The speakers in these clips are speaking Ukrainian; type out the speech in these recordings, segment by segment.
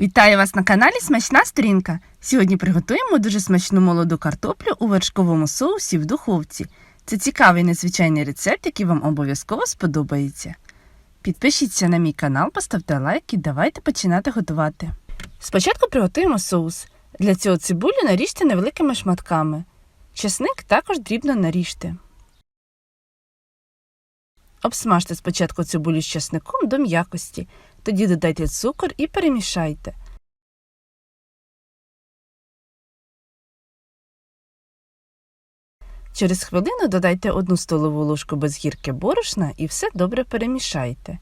Вітаю вас на каналі Смачна сторінка. Сьогодні приготуємо дуже смачну молоду картоплю у вершковому соусі в духовці. Це цікавий незвичайний рецепт, який вам обов'язково сподобається. Підпишіться на мій канал, поставте лайк і давайте починати готувати. Спочатку приготуємо соус. Для цього цибулю наріжте невеликими шматками. Чесник також дрібно наріжте. Обсмажте спочатку цибулю з чесником до м'якості. Тоді додайте цукор і перемішайте. Через хвилину додайте одну столову ложку без гірки борошна і все добре перемішайте.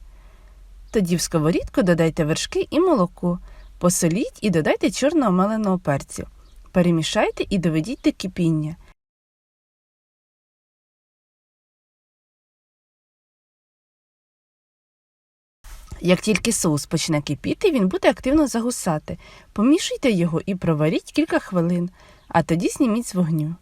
Тоді в сковорідку додайте вершки і молоко, посоліть і додайте чорного меленого перцю. Перемішайте і доведіть до кипіння. Як тільки соус почне кипіти, він буде активно загусати. Помішуйте його і проваріть кілька хвилин, а тоді зніміть з вогню.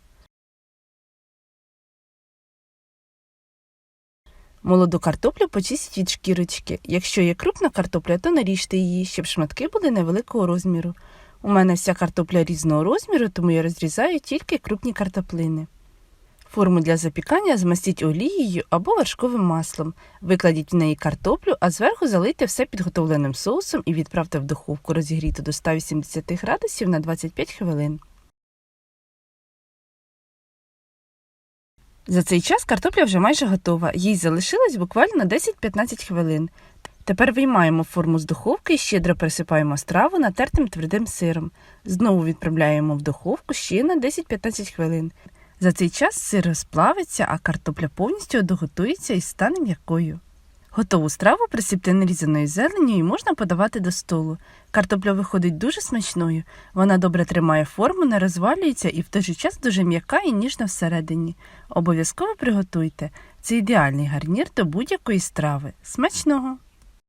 Молоду картоплю почистіть від шкірочки. Якщо є крупна картопля, то наріжте її, щоб шматки були невеликого розміру. У мене вся картопля різного розміру, тому я розрізаю тільки крупні картоплини. Форму для запікання змастіть олією або вершковим маслом. Викладіть в неї картоплю, а зверху залийте все підготовленим соусом і відправте в духовку розігріту до 180 градусів на 25 хвилин. За цей час картопля вже майже готова, їй залишилось буквально 10-15 хвилин. Тепер виймаємо форму з духовки і щедро пересипаємо страву натертим твердим сиром. Знову відправляємо в духовку ще на 10-15 хвилин. За цей час сир розплавиться, а картопля повністю доготується і стане м'якою. Готову страву присипте нарізаною зеленню і можна подавати до столу. Картопля виходить дуже смачною, вона добре тримає форму, не розвалюється і в той же час дуже м'яка і ніжна всередині. Обов'язково приготуйте. Це ідеальний гарнір до будь-якої страви. Смачного!